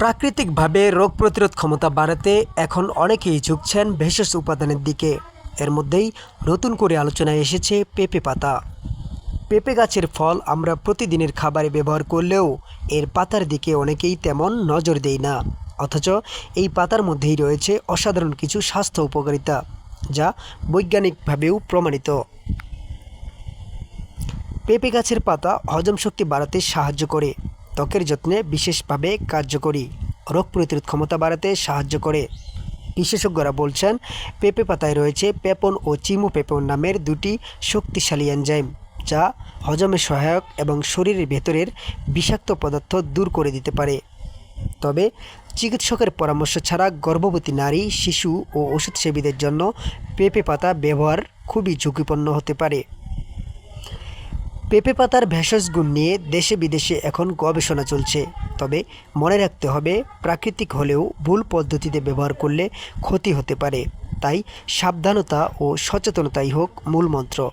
প্রাকৃতিকভাবে রোগ প্রতিরোধ ক্ষমতা বাড়াতে এখন অনেকেই ঝুঁকছেন ভেষজ উপাদানের দিকে। এর মধ্যেই নতুন করে আলোচনায় এসেছে পেঁপে পাতা। পেঁপে গাছের ফল আমরা প্রতিদিনের খাবারে ব্যবহার করলেও এর পাতার দিকে অনেকেই তেমন নজর দেই না। অথচ এই পাতার মধ্যেই রয়েছে অসাধারণ কিছু স্বাস্থ্য উপকারিতা, যা বৈজ্ঞানিকভাবেও প্রমাণিত। পেঁপে গাছের পাতা হজম শক্তি বাড়াতে সাহায্য করে। ত্বকের যত্নে বিশেষভাবে কার্যকরী রোগ প্রতিরোধ ক্ষমতা বাড়াতে সাহায্য করে। বিশেষজ্ঞরা বলছেন, পেঁপে পাতায় রয়েছে পেপন ও চিমু পেপন নামের দুটি শক্তিশালী এনজাইম, যা হজমে সহায়ক এবং শরীরের ভেতরের বিষাক্ত পদার্থ দূর করে দিতে পারে। তবে চিকিৎসকের পরামর্শ ছাড়া গর্ভবতী নারী, শিশু ও ওষুধসেবীদের জন্য পেঁপে পাতা ব্যবহার খুবই ঝুঁকিপূর্ণ হতে পারে। পেঁপে পাতার ভেষজ গুণ নিয়ে দেশে বিদেশে এখন গবেষণা চলছে। তবে মনে রাখতে হবে, প্রাকৃতিক হলেও ভুল পদ্ধতিতে ব্যবহার করলে ক্ষতি হতে পারে। তাই সাবধানতা ও সচেতনতাই হোক মূল মন্ত্র।